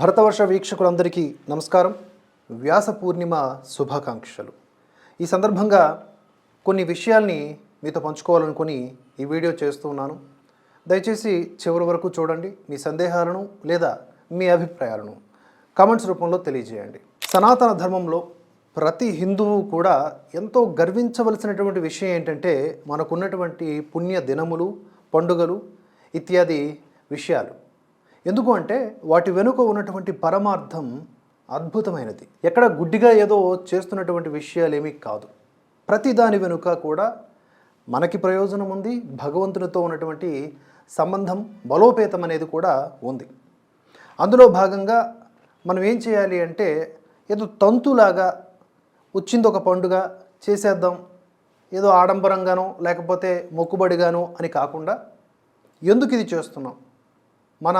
భరతవర్ష వీక్షకులందరికీ నమస్కారం. వ్యాస పూర్ణిమ శుభాకాంక్షలు. ఈ సందర్భంగా కొన్ని విషయాల్ని మీతో పంచుకోవాలనుకుని ఈ వీడియో చేస్తున్నాను దయచేసి చివరి వరకు చూడండి మీ సందేహాలను లేదా మీ అభిప్రాయాలను కామెంట్స్ రూపంలో తెలియజేయండి. సనాతన ధర్మంలో ప్రతి హిందువు కూడా ఎంతో గర్వించవలసినటువంటి విషయం ఏంటంటే మనకున్నటువంటి పుణ్య దినములు పండుగలు ఇత్యాది విషయాలు. ఎందుకు అంటే వాటి వెనుక ఉన్నటువంటి పరమార్థం అద్భుతమైనది. ఎక్కడ గుడ్డిగా ఏదో చేస్తున్నటువంటి విషయాలు ఏమీ కాదు. ప్రతి దాని వెనుక కూడా మనకి ప్రయోజనం ఉంది భగవంతునితో ఉన్నటువంటి సంబంధం బలోపేతం అనేది కూడా ఉంది. అందులో భాగంగా మనం ఏం చేయాలి అంటే ఏదో తంతులాగా వచ్చింది ఒక పండుగ చేసేద్దాం. ఏదో ఆడంబరంగానో లేకపోతే మొక్కుబడిగానో అని కాకుండా ఎందుకు ఇది చేస్తున్నాం? మన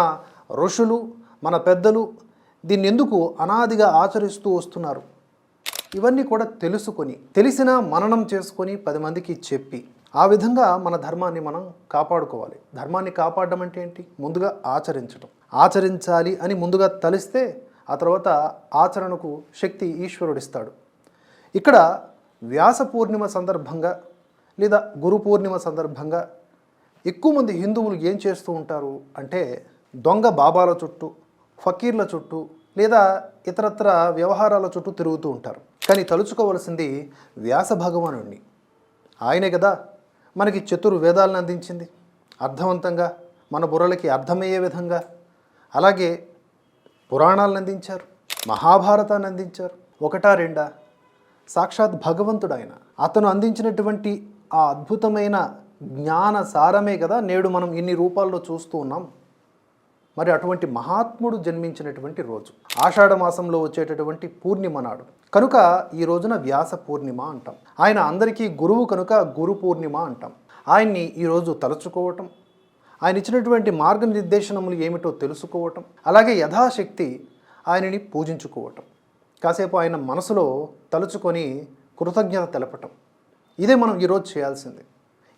ఋషులు మన పెద్దలు దీన్ని ఎందుకు అనాదిగా ఆచరిస్తూ వస్తున్నారు? ఇవన్నీ కూడా తెలుసుకొని తెలిసిన మననం చేసుకొని పది మందికి చెప్పి ఆ విధంగా మన ధర్మాన్ని మనం కాపాడుకోవాలి. ధర్మాన్ని కాపాడడం అంటే ఏంటి? ముందుగా ఆచరించడం ఆచరించాలి అని ముందుగా తలిస్తే ఆ తర్వాత ఆచరణకు శక్తి ఈశ్వరుడిస్తాడు. ఇక్కడ వ్యాస పూర్ణిమ సందర్భంగా లేదా గురు పూర్ణిమ సందర్భంగా ఎక్కువ మంది హిందువులు ఏం చేస్తూ ఉంటారు అంటే దొంగ బాబాల చుట్టూ ఫకీర్ల చుట్టూ లేదా ఇతరత్ర వ్యవహారాల చుట్టూ తిరుగుతూ ఉంటారు. కానీ తలుచుకోవలసింది వ్యాస భగవానుడిని ఆయనే కదా మనకి చతుర్ వేదాలను అందించింది. అర్థవంతంగా మన బుర్రలకి అర్థమయ్యే విధంగా. అలాగే పురాణాలను అందించారు మహాభారతాన్ని అందించారు. ఒకటా రెండా? సాక్షాత్ భగవంతుడు ఆయన. అతను అందించినటువంటి ఆ అద్భుతమైన జ్ఞాన సారమే కదా నేడు మనం ఇన్ని రూపాల్లో చూస్తూ ఉన్నాం. మరి అటువంటి మహాత్ముడు జన్మించినటువంటి రోజు ఆషాఢ మాసంలో వచ్చేటటువంటి పూర్ణిమ నాడు. కనుక ఈ రోజున వ్యాస పూర్ణిమ అంటాం. ఆయన అందరికీ గురువు కనుక గురు పూర్ణిమ అంటాం. ఆయన్ని ఈరోజు తలుచుకోవటం ఆయన ఇచ్చినటువంటి మార్గనిర్దేశనములు ఏమిటో తెలుసుకోవటం అలాగే యథాశక్తి ఆయనని పూజించుకోవటం. కాసేపు ఆయన మనసులో తలుచుకొని కృతజ్ఞత తెలపటం. ఇదే మనం ఈరోజు చేయాల్సింది.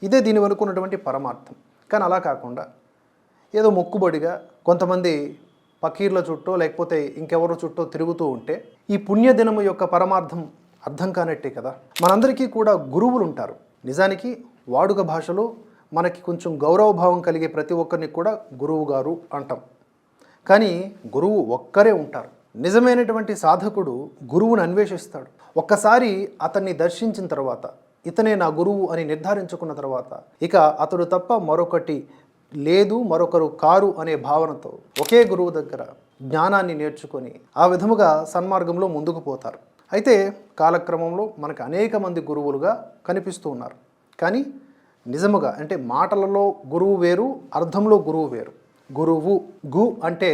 ఇదే దీని వెనుక ఉన్నటువంటి పరమార్థం. కానీ అలా కాకుండా ఏదో మొక్కుబడిగా కొంతమంది పకీర్ల చుట్టూ లేకపోతే ఇంకెవరో చుట్టూ తిరుగుతూ ఉంటే ఈ పుణ్యదినము యొక్క పరమార్థం అర్థం కానట్టే కదా. మనందరికీ కూడా గురువులు ఉంటారు. నిజానికి వాడుక భాషలో మనకి కొంచెం గౌరవభావం కలిగే ప్రతి ఒక్కరిని కూడా గురువు గారు అంటాం. కానీ గురువు ఒక్కరే ఉంటారు. నిజమైనటువంటి సాధకుడు గురువుని అన్వేషిస్తాడు. ఒక్కసారి అతన్ని దర్శించిన తర్వాత ఇతనే నా గురువు అని నిర్ధారించుకున్న తర్వాత ఇక అతడు తప్ప మరొకటి లేదు మరొకరు కారు అనే భావనతో ఒకే గురువు దగ్గర జ్ఞానాన్ని నేర్చుకొని ఆ విధముగా సన్మార్గంలో ముందుకు పోతారు. అయితే కాలక్రమంలో మనకు అనేక మంది గురువులుగా కనిపిస్తూ ఉన్నారు. కానీ నిజముగా అంటే మాటలలో గురువు వేరు అర్థంలో గురువు వేరు. గురువు గు అంటే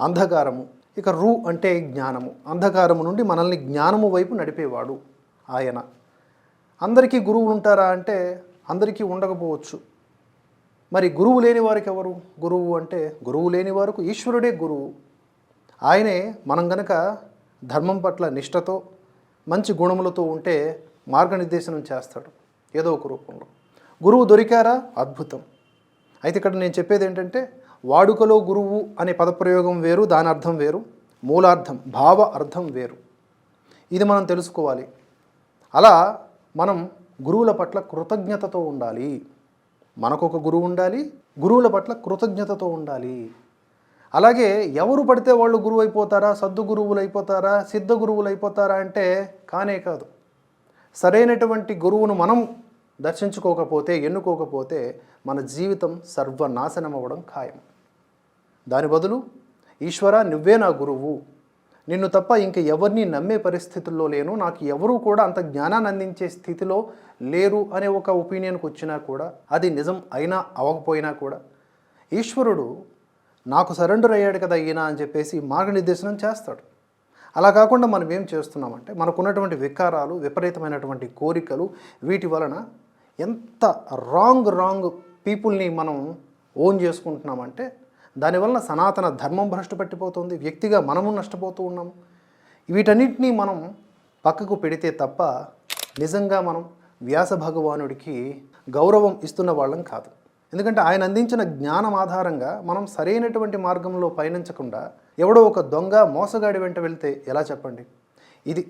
అంధకారము ఇక రు అంటే జ్ఞానము. అంధకారము నుండి మనల్ని జ్ఞానము వైపు నడిపేవాడు ఆయన. అందరికీ గురువులు ఉంటారా అంటే అందరికీ ఉండకపోవచ్చు. మరి గురువు లేని వారికి ఎవరు? గురువు అంటే గురువు లేని వారికి ఈశ్వరుడే గురువు. ఆయనే మనం గనక ధర్మం పట్ల నిష్టతో మంచి గుణములతో ఉంటే మార్గనిర్దేశనం చేస్తాడు ఏదో ఒక రూపంలో. గురువు దొరికారా? అద్భుతం. అయితే ఇక్కడ నేను చెప్పేది ఏంటంటే వాడుకలో గురువు అనే పదప్రయోగం వేరు దాని అర్థం వేరు మూలార్థం భావ అర్థం వేరు. ఇది మనం తెలుసుకోవాలి. అలా మనం గురువుల పట్ల కృతజ్ఞతతో ఉండాలి. మనకొక గురువు ఉండాలి గురువుల పట్ల కృతజ్ఞతతో ఉండాలి. అలాగే ఎవరు పడితే వాళ్ళు గురువు అయిపోతారా సద్దు గురువులు అయిపోతారా సిద్ధ గురువులు అయిపోతారా అంటే కానే కాదు. సరైనటువంటి గురువును మనం దర్శించుకోకపోతే ఎన్నుకోకపోతే మన జీవితం సర్వనాశనం అవ్వడం ఖాయం. దాని బదులు ఈశ్వర నువ్వే నా గురువు. నిన్ను తప్ప ఇంక ఎవరిని నమ్మే పరిస్థితుల్లో లేను. నాకు ఎవరూ కూడా అంత జ్ఞానాన్ని అందించే స్థితిలో లేరు అనే ఒక ఒపీనియన్కి వచ్చినా కూడా అది నిజం అయినా అవ్వకపోయినా కూడా ఈశ్వరుడు నాకు సరెండర్ అయ్యాడు కదా ఈయన అని చెప్పేసి మార్గనిర్దేశనం చేస్తాడు. అలా కాకుండా మనం ఏం చేస్తున్నామంటే మనకున్నటువంటి వికారాలు విపరీతమైనటువంటి కోరికలు వీటి వలన ఎంత రాంగ్ రాంగ్ పీపుల్ని మనం ఓన్ చేసుకుంటున్నామంటే దానివలన సనాతన ధర్మం భ్రష్టు పట్టిపోతుంది వ్యక్తిగా మనము నష్టపోతూ ఉన్నాము. వీటన్నిటినీ మనం పక్కకు పెడితే తప్ప నిజంగా మనం వ్యాస భగవానుడికి గౌరవం ఇస్తున్న వాళ్ళం కాదు. ఎందుకంటే ఆయన అందించిన జ్ఞానం ఆధారంగా మనం సరైనటువంటి మార్గంలో పయనించకుండా ఎవడో ఒక దొంగ మోసగాడి వెంట వెళ్తే ఎలా చెప్పండి? ఇది.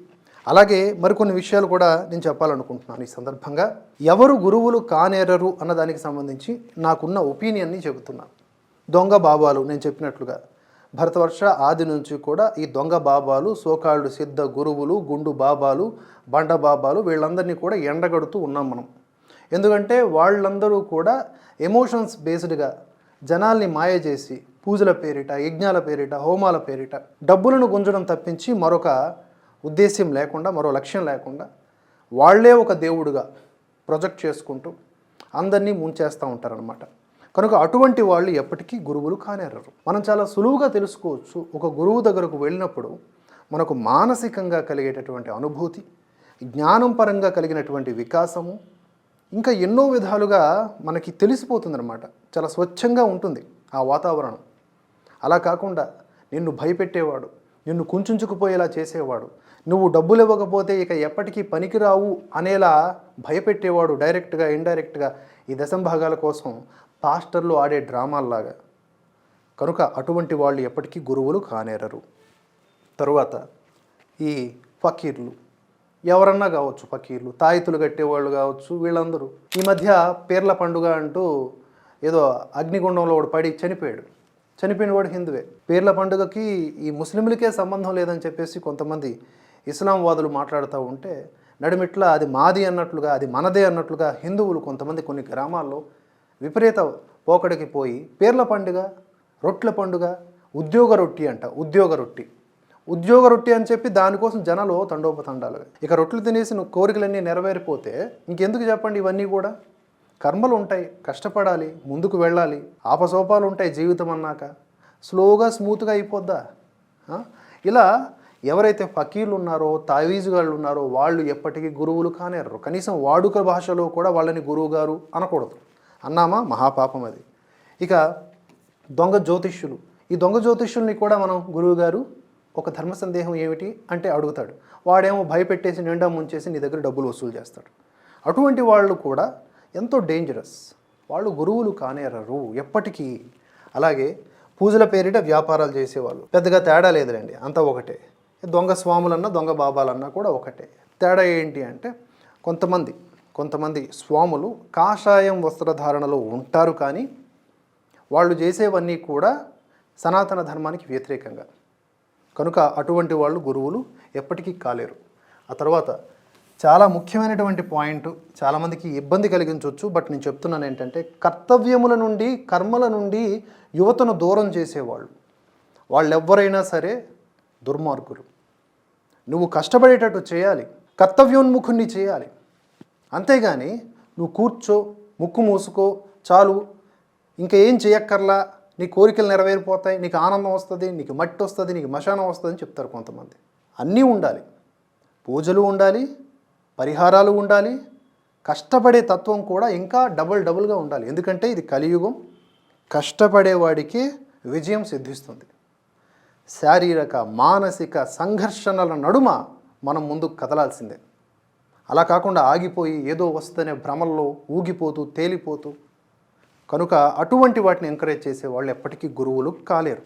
అలాగే మరికొన్ని విషయాలు కూడా నేను చెప్పాలనుకుంటున్నాను ఈ సందర్భంగా. ఎవరు గురువులు కానేరరు అన్న దానికి సంబంధించి నాకున్న ఒపీనియన్ని చెబుతున్నాను దొంగ బాబాలు నేను చెప్పినట్లుగా. భరతవర్ష ఆది నుంచి కూడా ఈ దొంగ బాబాలు సోకాళ్ళు సిద్ధ గురువులు గుండు బాబాలు బండ బాబాలు వీళ్ళందరినీ కూడా ఎండగడుతూ ఉన్నాం మనం. ఎందుకంటే వాళ్ళందరూ కూడా ఎమోషన్స్ బేస్డ్గా జనాల్ని మాయ చేసి పూజల పేరిట యజ్ఞాల పేరిట హోమాల పేరిట డబ్బులను గుంజడం తప్పించి మరొక ఉద్దేశ్యం లేకుండా మరో లక్ష్యం లేకుండా వాళ్ళే ఒక దేవుడుగా ప్రొజెక్ట్ చేసుకుంటూ అందరినీ ముంచేస్తూ ఉంటారనమాట కనుక అటువంటి వాళ్ళు ఎప్పటికీ గురువులు కానేరరు. మనం చాలా సులువుగా తెలుసుకోవచ్చు. ఒక గురువు దగ్గరకు వెళ్ళినప్పుడు మనకు మానసికంగా కలిగేటటువంటి అనుభూతి జ్ఞానం పరంగా కలిగినటువంటి వికాసము ఇంకా ఎన్నో విధాలుగా మనకి తెలిసిపోతుందన్నమాట. చాలా స్వచ్ఛంగా ఉంటుంది ఆ వాతావరణం. అలా కాకుండా నిన్ను భయపెట్టేవాడు నిన్ను కుంచుకుపోయేలా చేసేవాడు నువ్వు డబ్బులు ఇవ్వకపోతే ఇక ఎప్పటికీ పనికిరావు అనేలా భయపెట్టేవాడు డైరెక్ట్గా ఇండైరెక్ట్గా ఈ దశంభాగాల కోసం పాస్టర్లు ఆడే డ్రామాల్లాగా. కనుక అటువంటి వాళ్ళు ఎప్పటికీ గురువులు కానేరరు. తరువాత ఈ ఫకీర్లు. ఎవరన్నా కావచ్చు ఫకీర్లు తాయితులు కట్టేవాళ్ళు కావచ్చు వీళ్ళందరూ. ఈ మధ్య పేర్ల పండుగ అంటూ ఏదో అగ్నిగుండంలో వాడు పడి చనిపోయాడు. చనిపోయిన వాడు హిందువే. పేర్ల పండుగకి ఈ ముస్లింలకే సంబంధం లేదని చెప్పేసి కొంతమంది ఇస్లాం వాదులు మాట్లాడుతూ ఉంటే నడిమిట్ల అది మాది అన్నట్లుగా అది మనదే అన్నట్లుగా హిందువులు కొంతమంది కొన్ని గ్రామాల్లో విపరీత పోకడికి పోయి పేర్ల పండుగ రొట్టెల పండుగ ఉద్యోగ రొట్టి అంట ఉద్యోగ రొట్టి. ఉద్యోగ రొట్టి అని చెప్పి దానికోసం జనాలు తండోపతండాలు. ఇక రొట్టెలు తినేసి నువ్వు కోరికలన్నీ నెరవేరిపోతే ఇంకెందుకు చెప్పండి ఇవన్నీ కూడా? కర్మలు ఉంటాయి కష్టపడాలి ముందుకు వెళ్ళాలి ఆపసోపాలు ఉంటాయి జీవితం అన్నాక. స్లోగా స్మూత్గా అయిపోద్దా? ఇలా ఎవరైతే ఫకీర్లు ఉన్నారో తావీజుగాళ్ళు ఉన్నారో వాళ్ళు ఎప్పటికీ గురువులు కానేరు. కనీసం వాడుక భాషలో కూడా వాళ్ళని గురువు గారు అనకూడదు. అన్నామా? మహాపాపం అది. ఇక దొంగ జ్యోతిష్యులు. ఈ దొంగ జ్యోతిష్యుల్ని కూడా మనం గురువు గారు ఒక ధర్మ సందేహం ఏమిటి అంటే అడుగుతాడు. వాడేమో భయపెట్టేసి నిండా ముంచేసి నీ దగ్గర డబ్బులు వసూలు చేస్తాడు. అటువంటి వాళ్ళు కూడా ఎంతో డేంజరస్ వాళ్ళు గురువులు కానేరరు ఎప్పటికీ. అలాగే పూజల పేరిట వ్యాపారాలు చేసేవాళ్ళు. పెద్దగా తేడా లేదులేండి అంతా ఒకటే. దొంగ స్వాములన్నా దొంగ బాబాలన్నా కూడా ఒకటే. తేడా ఏంటి అంటే కొంతమంది కొంతమంది స్వాములు కాషాయం వస్త్రధారణలో ఉంటారు కానీ వాళ్ళు చేసేవన్నీ కూడా సనాతన ధర్మానికి వ్యతిరేకంగా. కనుక అటువంటి వాళ్ళు గురువులు ఎప్పటికీ కాలేరు. ఆ తర్వాత చాలా ముఖ్యమైనటువంటి పాయింట్ చాలామందికి ఇబ్బంది కలిగించవచ్చు బట్ నేను చెప్తున్నాను ఏంటంటే కర్తవ్యముల నుండి కర్మల నుండి యువతను దూరం చేసేవాళ్ళు. వాళ్ళెవ్వరైనా సరే దుర్మార్గులు. నువ్వు కష్టపడేటట్టు చేయాలి. కర్తవ్యోన్ముఖుణ్ణి చేయాలి. అంతేగాని నువ్వు కూర్చో ముక్కు మూసుకో చాలు. ఇంకా ఏం చేయక్కర్లా? నీ కోరికలు నెరవేరిపోతాయి నీకు ఆనందం వస్తుంది నీకు మట్టి వస్తుంది నీకు మశానం వస్తుంది అని చెప్తారు కొంతమంది. అన్నీ ఉండాలి. పూజలు ఉండాలి పరిహారాలు ఉండాలి కష్టపడే తత్వం కూడా ఇంకా డబుల్ డబుల్గా ఉండాలి. ఎందుకంటే ఇది కలియుగం. కష్టపడేవాడికి విజయం సిద్ధిస్తుంది. శారీరక మానసిక సంఘర్షణల నడుమ మనం ముందుకు కదలాల్సిందే. అలా కాకుండా ఆగిపోయి ఏదో వస్తుందనే భ్రమల్లో ఊగిపోతూ తేలిపోతూ. కనుక అటువంటి వాటిని ఎంకరేజ్ చేసే వాళ్ళు ఎప్పటికీ గురువులు కాలేరు.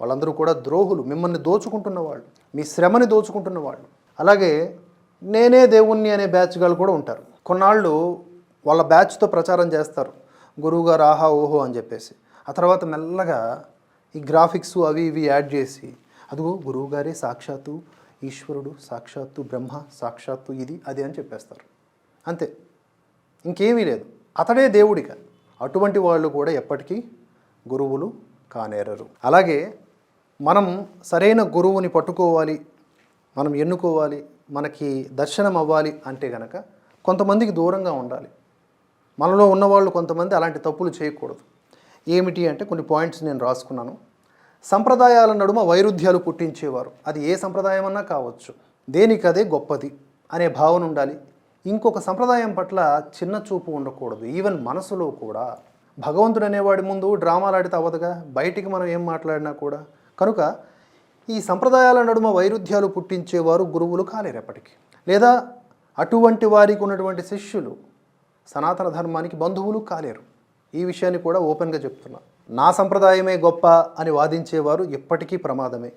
వాళ్ళందరూ కూడా ద్రోహులు మిమ్మల్ని దోచుకుంటున్న వాళ్ళు మీ శ్రమని దోచుకుంటున్న వాళ్ళు. అలాగే నేనే దేవుణ్ణి అనే బ్యాచ్ గారు కూడా ఉంటారు. కొన్నాళ్ళు వాళ్ళ బ్యాచ్తో ప్రచారం చేస్తారు. గురువుగారు ఆహా ఓహో అని చెప్పేసి. ఆ తర్వాత మెల్లగా ఈ గ్రాఫిక్స్ అవి ఇవి యాడ్ చేసి అదిగో గురువుగారే సాక్షాత్తు ఈశ్వరుడు సాక్షాత్తు బ్రహ్మ సాక్షాత్తు ఇది అది అని చెప్పేస్తారు. అంతే. ఇంకేమీ లేదు. అతడే దేవుడిక. అటువంటి వాళ్ళు కూడా ఎప్పటికీ గురువులు కానేరరు. అలాగే మనం సరైన గురువుని పట్టుకోవాలి మనం ఎన్నుకోవాలి మనకి దర్శనం అవ్వాలి అంటే గనక కొంతమందికి దూరంగా ఉండాలి. మనలో ఉన్నవాళ్ళు కొంతమంది అలాంటి తప్పులు చేయకూడదు. ఏమిటి అంటే కొన్ని పాయింట్స్ నేను రాసుకున్నాను. సంప్రదాయాల నడుమ వైరుధ్యాలు పుట్టించేవారు. అది ఏ సంప్రదాయం అన్నా కావచ్చు దేనికదే గొప్పది అనే భావన ఉండాలి. ఇంకొక సంప్రదాయం పట్ల చిన్న చూపు ఉండకూడదు. ఈవెన్ మనసులో కూడా. భగవంతుడు అనేవాడి ముందు డ్రామాలు ఆడితే అవ్వదుగా? బయటికి మనం ఏం మాట్లాడినా కూడా. కనుక ఈ సంప్రదాయాల నడుమ వైరుధ్యాలు పుట్టించేవారు గురువులు కాలేరు ఎప్పటికీ. లేదా అటువంటి వారికి ఉన్నటువంటి శిష్యులు సనాతన ధర్మానికి బంధువులు కాలేరు. ఈ విషయాన్ని కూడా ఓపెన్గా చెప్తున్నా. నా సంప్రదాయమే గొప్ప అని వాదించేవారు ఎప్పటికీ ప్రమాదమే.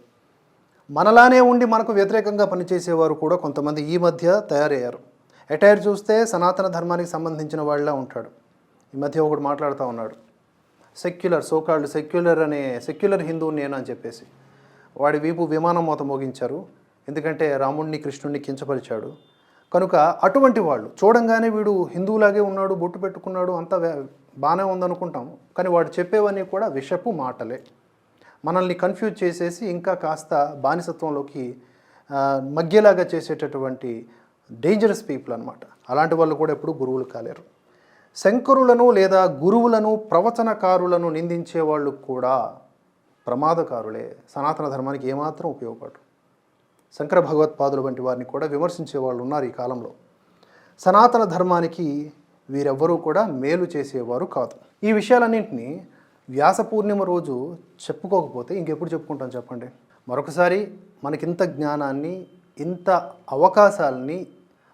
మనలానే ఉండి మనకు వ్యతిరేకంగా పనిచేసేవారు కూడా కొంతమంది ఈ మధ్య తయారయ్యారు. ఎటైర్ చూస్తే సనాతన ధర్మానికి సంబంధించిన వాళ్ళలా ఉంటాడు. ఈ మధ్య ఒకడు మాట్లాడుతూ ఉన్నాడు. సెక్యులర్ సోకాల్డ్ సెక్యులర్ అనే సెక్యులర్ హిందువు నేను అని చెప్పేసి. వాడి వీపు విమానం మూత మోగించారు. ఎందుకంటే రాముణ్ణి కృష్ణుణ్ణి కించపరిచాడు. కనుక అటువంటి వాళ్ళు చూడంగానే వీడు హిందువులాగే ఉన్నాడు బొట్టు పెట్టుకున్నాడు అంతా బాగానే ఉందనుకుంటాం కానీ వాడు చెప్పేవన్నీ కూడా విషపు మాటలే. మనల్ని కన్ఫ్యూజ్ చేసేసి ఇంకా కాస్త బానిసత్వంలోకి మగ్గేలాగా చేసేటటువంటి డేంజరస్ పీపుల్ అనమాట అలాంటి వాళ్ళు కూడా ఎప్పుడు గురువులు కాలేరు. శంకరులను లేదా గురువులను ప్రవచనకారులను నిందించే వాళ్ళు కూడా ప్రమాదకారులే. సనాతన ధర్మానికి ఏమాత్రం ఉపయోగపడరు. శంకర భగవత్పాదుల వంటి వారిని కూడా విమర్శించే వాళ్ళు ఉన్నారు ఈ కాలంలో. సనాతన ధర్మానికి వీరెవ్వరూ కూడా మేలు చేసేవారు కాదు. ఈ విషయాలన్నింటినీ వ్యాస పూర్ణిమ రోజు చెప్పుకోకపోతే ఇంకెప్పుడు చెప్పుకుంటాం చెప్పండి? మరొకసారి మనకింత జ్ఞానాన్ని ఇంత అవకాశాలని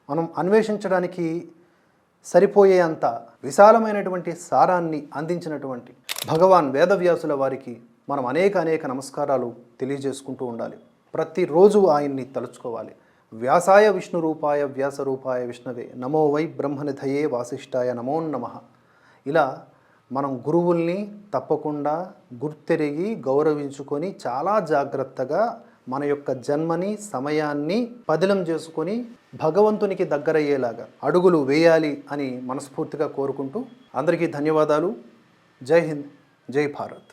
మనం అన్వేషించడానికి సరిపోయే అంత విశాలమైనటువంటి సారాన్ని అందించినటువంటి భగవాన్ వేదవ్యాసుల వారికి మనం అనేక అనేక నమస్కారాలు తెలియజేసుకుంటూ ఉండాలి. ప్రతిరోజు ఆయన్ని తలుచుకోవాలి. వ్యాసాయ విష్ణు రూపాయ వ్యాస రూపాయ విష్ణవే నమో వై బ్రహ్మనిధయే వాసిష్ఠాయ నమో నమ. ఇలా మనం గురువుల్ని తప్పకుండా గుర్తెరిగి గౌరవించుకొని చాలా జాగ్రత్తగా మన యొక్క జన్మని సమయాన్ని పదిలం చేసుకొని భగవంతునికి దగ్గరయ్యేలాగా అడుగులు వేయాలి అని మనస్ఫూర్తిగా కోరుకుంటూ అందరికీ ధన్యవాదాలు. జై హింద్ జై భారత్.